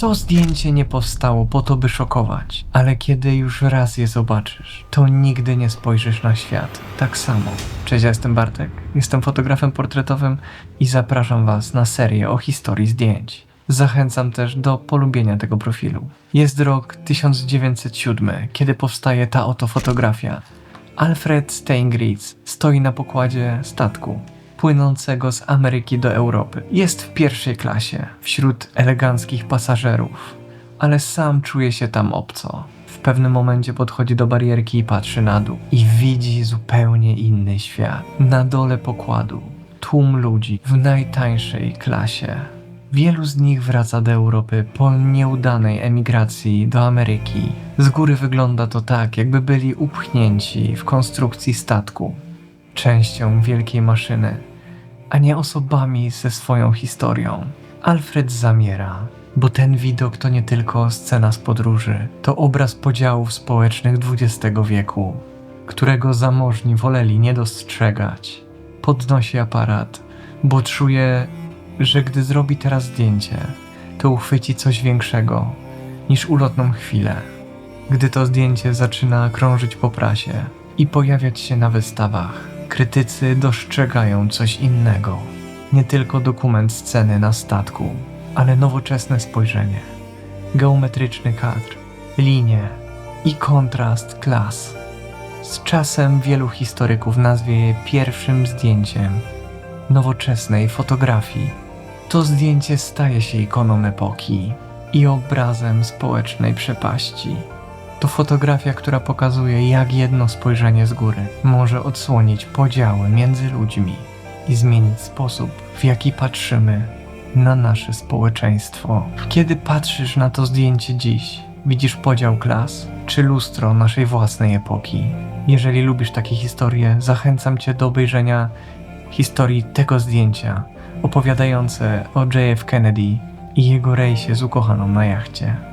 To zdjęcie nie powstało po to, by szokować, ale kiedy już raz je zobaczysz, to nigdy nie spojrzysz na świat tak samo. Cześć, ja jestem Bartek, jestem fotografem portretowym i zapraszam Was na serię o historii zdjęć. Zachęcam też do polubienia tego profilu. Jest rok 1907, kiedy powstaje ta oto fotografia. Alfred Steingritz stoi na pokładzie statku płynącego z Ameryki do Europy. Jest w pierwszej klasie, wśród eleganckich pasażerów, ale sam czuje się tam obco. W pewnym momencie podchodzi do barierki i patrzy na dół i widzi zupełnie inny świat. Na dole pokładu tłum ludzi w najtańszej klasie. Wielu z nich wraca do Europy po nieudanej emigracji do Ameryki. Z góry wygląda to tak, jakby byli upchnięci w konstrukcji statku, częścią wielkiej maszyny, nie osobami ze swoją historią. Alfred zamiera, bo ten widok to nie tylko scena z podróży, to obraz podziałów społecznych XX wieku, którego zamożni woleli nie dostrzegać. Podnosi aparat, bo czuje, że gdy zrobi teraz zdjęcie, to uchwyci coś większego niż ulotną chwilę. Gdy to zdjęcie zaczyna krążyć po prasie i pojawiać się na wystawach, krytycy dostrzegają coś innego. Nie tylko dokument sceny na statku, ale nowoczesne spojrzenie, geometryczny kadr, linie i kontrast klas. Z czasem wielu historyków nazwie je pierwszym zdjęciem nowoczesnej fotografii. To zdjęcie staje się ikoną epoki i obrazem społecznej przepaści. To fotografia, która pokazuje, jak jedno spojrzenie z góry może odsłonić podziały między ludźmi i zmienić sposób, w jaki patrzymy na nasze społeczeństwo. Kiedy patrzysz na to zdjęcie dziś, widzisz podział klas czy lustro naszej własnej epoki. Jeżeli lubisz takie historie, zachęcam Cię do obejrzenia historii tego zdjęcia, opowiadające o JF Kennedy i jego rejsie z ukochaną na jachcie.